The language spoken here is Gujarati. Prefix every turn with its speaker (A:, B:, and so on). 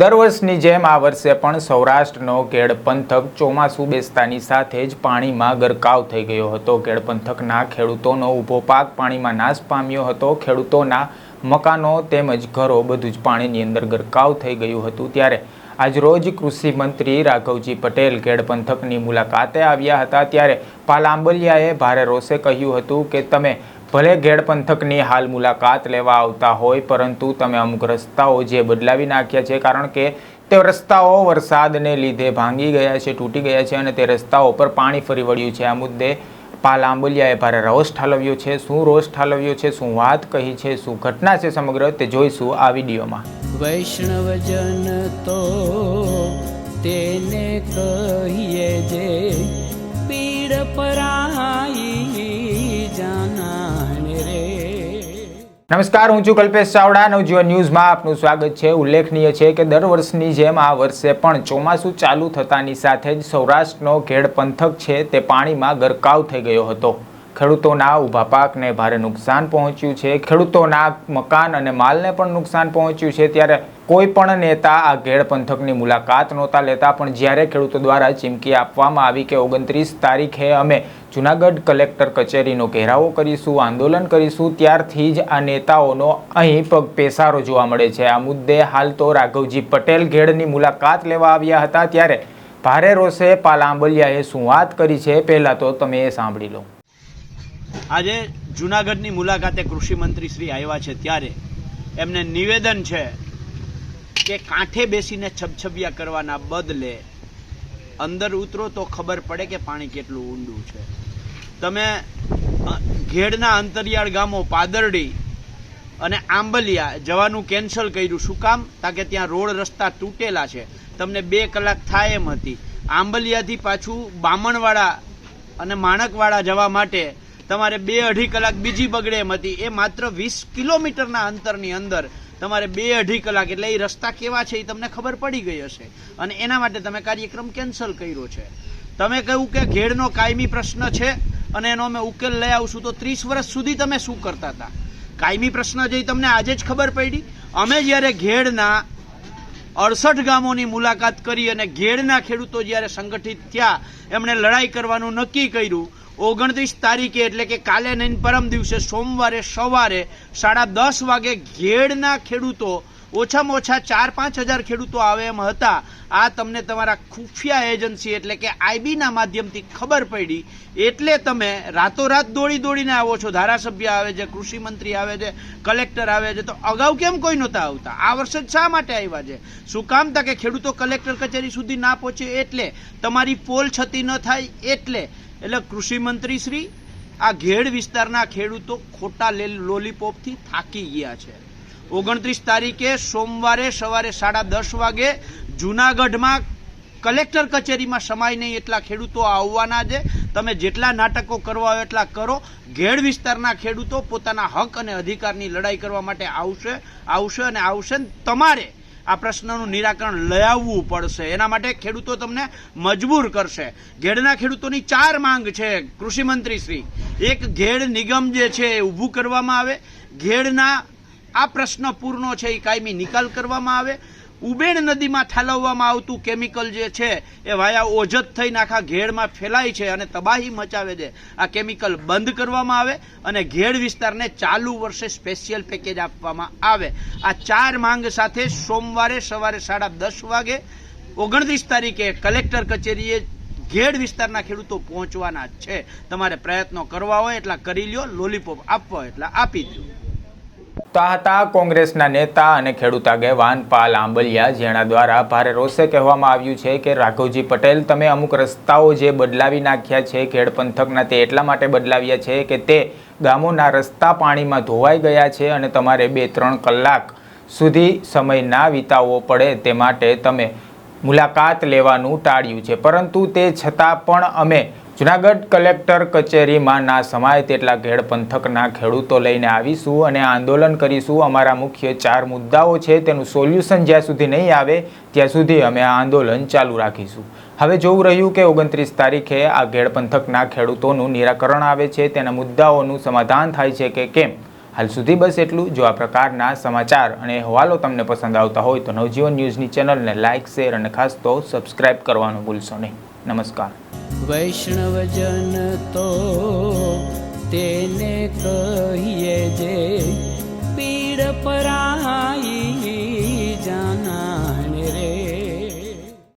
A: દર વર્ષની જેમ આ વર્ષે પણ સૌરાષ્ટ્રનો ગેડ પંથક ચોમાસું બેસતાની સાથે જ પાણીમાં ગરકાવ થઈ ગયો હતો. ગેડ પંથકના ખેડૂતોનો ઊભો પાક પાણીમાં નાશ પામ્યો હતો. ખેડૂતોના મકાનો તેમજ ઘરો બધું જ પાણીની અંદર ગરકાવ થઈ ગયું હતું. ત્યારે આજરોજ કૃષિ મંત્રી રાઘવજી પટેલ ગેડ પંથકની મુલાકાતે આવ્યા હતા. ત્યારે પાલ આંબલિયાએ ભારે રોષે કહ્યું હતું કે, તમે ભલે ઘેડ પંથકની હાલ મુલાકાત લેવા આવતા હોય, પરંતુ તમે અમુક રસ્તાઓ જે બદલાવી નાખ્યા છે, કારણ કે તે રસ્તાઓ વરસાદને લીધે ભાંગી ગયા છે, તૂટી ગયા છે અને તે રસ્તાઓ પર પાણી ફરી વળ્યું છે. આ મુદ્દે પાલ આંબલિયાએ ભારે રોષ ઠાલવ્યો છે. શું રોષ ઠાલવ્યો છે, શું વાત કહી છે, શું ઘટના છે સમગ્ર તે જોઈશું આ વિડીયોમાં.
B: વૈષ્ણવજન તો તેને કહીએ જે પીડ પરાઈ
A: નમસ્કાર, હું છું કલ્પેશ ચાવડા, નવજીવન ન્યૂઝમાં આપનું સ્વાગત છે. ઉલ્લેખનીય છે કે દર વર્ષની જેમ આ વર્ષે પણ ચોમાસું ચાલુ થતાની સાથે જ સૌરાષ્ટ્રનો ઘેડ પંથક છે તે પાણીમાં ગરકાવ થઈ ગયો હતો. ખેડૂતોના ઊભા પાકને ભારે નુકસાન પહોંચ્યું છે. ખેડૂતોના મકાન અને માલને પણ નુકસાન પહોંચ્યું છે. ત્યારે કોઈ પણ નેતા આ ઘેડ પંથકની મુલાકાત નહોતા લેતા, પણ જ્યારે ખેડૂતો દ્વારા ચીમકી આપવામાં આવી કે ઓગણત્રીસ તારીખે અમે જુનાગઢ કલેક્ટર કચેરીનો ઘેરાવો કરીશું, આંદોલન કરીશું, ત્યારથી જ આ નેતાઓનો અહીં પગ પેસારો જોવા મળે છે. આ મુદ્દે હાલ તો રાઘવજી પટેલ ઘેડની મુલાકાત લેવા આવ્યા હતા. ત્યારે ભારે રોષે પાલાંબલિયાએ શું વાત કરી છે પહેલાં તો તમે એ સાંભળી લો.
C: આજે જુનાગઢની મુલાકાતે કૃષિમંત્રી શ્રી આવ્યા છે ત્યારે એમને નિવેદન છે કે કાંઠે બેસીને છબછબિયા કરવાના બદલે અંદર ઉતરો તો ખબર પડે કે પાણી કેટલું ઊંડું છે. તમે ઘેડના અંતરિયાળ ગામો પાદરડી અને આંબલિયા જવાનું કેન્સલ કર્યું. શું કામ? તાકે ત્યાં રોડ રસ્તા તૂટેલા છે. તમને બે કલાક થાય એમ હતી. આંબલિયાથી પાછું બામણવાડા અને માણકવાડા જવા માટે તમારે બે અઢી કલાક બીજી બગડે એમ હતી. એ માત્ર વીસ કિલોમીટરના અંતરની અંદર તમારે બે અઢી કલાક, એટલે એ રસ્તા કેવા છે એ તમને ખબર પડી ગઈ હશે. અને એના માટે તમે કાર્યક્રમ કેન્સલ કર્યો છે. તમે કહ્યું કે ઘેડનો કાયમી પ્રશ્ન છે, અને એનો અમે ઉકેલ લઈ આવશું તો ત્રીસ વર્ષ સુધી તમે શું કરતા હતા? કાયમી પ્રશ્ન જે તમને આજે જ ખબર પડી. અમે જ્યારે ઘેડના અડસઠ ગામોની મુલાકાત કરી અને ઘેડના ખેડૂતો જ્યારે સંગઠિત થયા, એમણે લડાઈ કરવાનું નક્કી કર્યું ઓગણત્રીસ તારીખે, એટલે કે કાલે નહીં, પરમ દિવસે સોમવારે સવારે સાડા દસ વાગે ઘેડના ખેડૂતો, ઓછામાં ઓછા ચાર પાંચ હજાર ખેડૂતો આવે એમ હતા. આ તમને તમારા ખુફિયા એજન્સી એટલે કે આઈબીના માધ્યમથી ખબર પડી. એટલે તમે રાતોરાત દોડી દોડીને આવો છો. ધારાસભ્ય આવે છે, કૃષિ મંત્રી આવે છે, કલેક્ટર આવે છે. તો અગાઉ કેમ કોઈ નહોતા આવતા? આ વર્ષે શા માટે આવ્યા છે? શું કામ કે ખેડૂતો કલેક્ટર કચેરી સુધી ના પહોંચે? એટલે તમારી પોલ છતી ન થાય? એટલે એટલે કૃષિ મંત્રી શ્રી, આ ઘેડ વિસ્તારના ખેડૂતો ખોટા લોલીપોપથી થાકી ગયા છે. ઓગણત્રીસ તારીખે સોમવારે સવારે સાડા દસ વાગે જુનાગઢમાં કલેક્ટર કચેરીમાં સમાય નહીં એટલા ખેડૂતો આવવાના છે. તમે જેટલા નાટકો કરવા હોય એટલા કરો. ઘેડ વિસ્તારના ખેડૂતો પોતાના હક અને અધિકારની લડાઈ કરવા માટે આવશે આવશે અને આવશે તમારે આ પ્રશ્નનું નિરાકરણ લઈ આવવું પડશે. એના માટે ખેડૂતો તમને મજબૂર કરશે. ઘેડના ખેડૂતોની ચાર માંગ છે કૃષિમંત્રી શ્રી. એક, ઘેડ નિગમ જે છે એ ઊભું કરવામાં આવે. ઘેડના આ પ્રશ્ન પૂરનો છે, એ કાયમી નિકાલ કરવામાં આવે. ઉબેણ નદીમાં ઠાલવવામાં આવતું કેમિકલ જે છે, એ વાયા ઓજત થઈને આખા ઘેડમાં ફેલાય છે અને તબાહી મચાવે છે. આ કેમિકલ બંધ કરવામાં આવે અને ઘેડ વિસ્તારને ચાલુ વર્ષે સ્પેશિયલ પેકેજ આપવામાં આવે. આ ચાર માંગ સાથે સોમવારે સવારે સાડા દસ વાગે ઓગણત્રીસ તારીખે કલેક્ટર કચેરીએ ઘેડ વિસ્તારના ખેડૂતો પહોંચવાના છે. તમારે પ્રયત્નો કરવા હોય એટલા કરી લ્યો, લોલીપોપ આપવા હોય એટલા આપી દો
A: તો હતા કોંગ્રેસના નેતા અને ખેડૂત આગેવાન પાલ આંબલિયા, જેના દ્વારા ભારે રોષે કહેવામાં આવ્યું છે કે, રાઘવજી પટેલ, તમે અમુક રસ્તાઓ જે બદલાવી નાખ્યા છે ખેડ પંથકના તે એટલા માટે બદલાવ્યા છે કે તે ગામોના રસ્તા પાણીમાં ધોવાઈ ગયા છે અને તમારે બે ત્રણ કલાક સુધી સમય ના વિતાવવો પડે તે માટે તમે મુલાકાત લેવાનું ટાળ્યું છે. પરંતુ તે છતાં પણ અમે જુનાગઢ કલેક્ટર કચેરીમાં ના સમાય તેટલા ઘેડ પંથકના ખેડૂતો લઈને આવીશું અને આંદોલન કરીશું. અમારા મુખ્ય ચાર મુદ્દાઓ છે, તેનું સોલ્યુશન જ્યાં સુધી નહીં આવે, ત્યાં સુધી અમે આ આંદોલન ચાલુ રાખીશું. હવે જોવું રહ્યું કે ઓગણત્રીસ તારીખે આ ઘેડ પંથકના ખેડૂતોનું નિરાકરણ આવે છે, તેના મુદ્દાઓનું સમાધાન થાય છે કે કેમ? હાલ સુધી બસ એટલું. જો આ પ્રકારના સમાચાર અને અહેવાલો તમને પસંદ આવતા હોય તો નવજીવન ન્યૂઝની ચેનલને લાઇક શેર અને ખાસ તો સબસ્ક્રાઇબ કરવાનું ભૂલશો નહીં. નમસ્કાર.
B: વૈષ્ણવજન તો તેને કહીએ જે પીડ પરા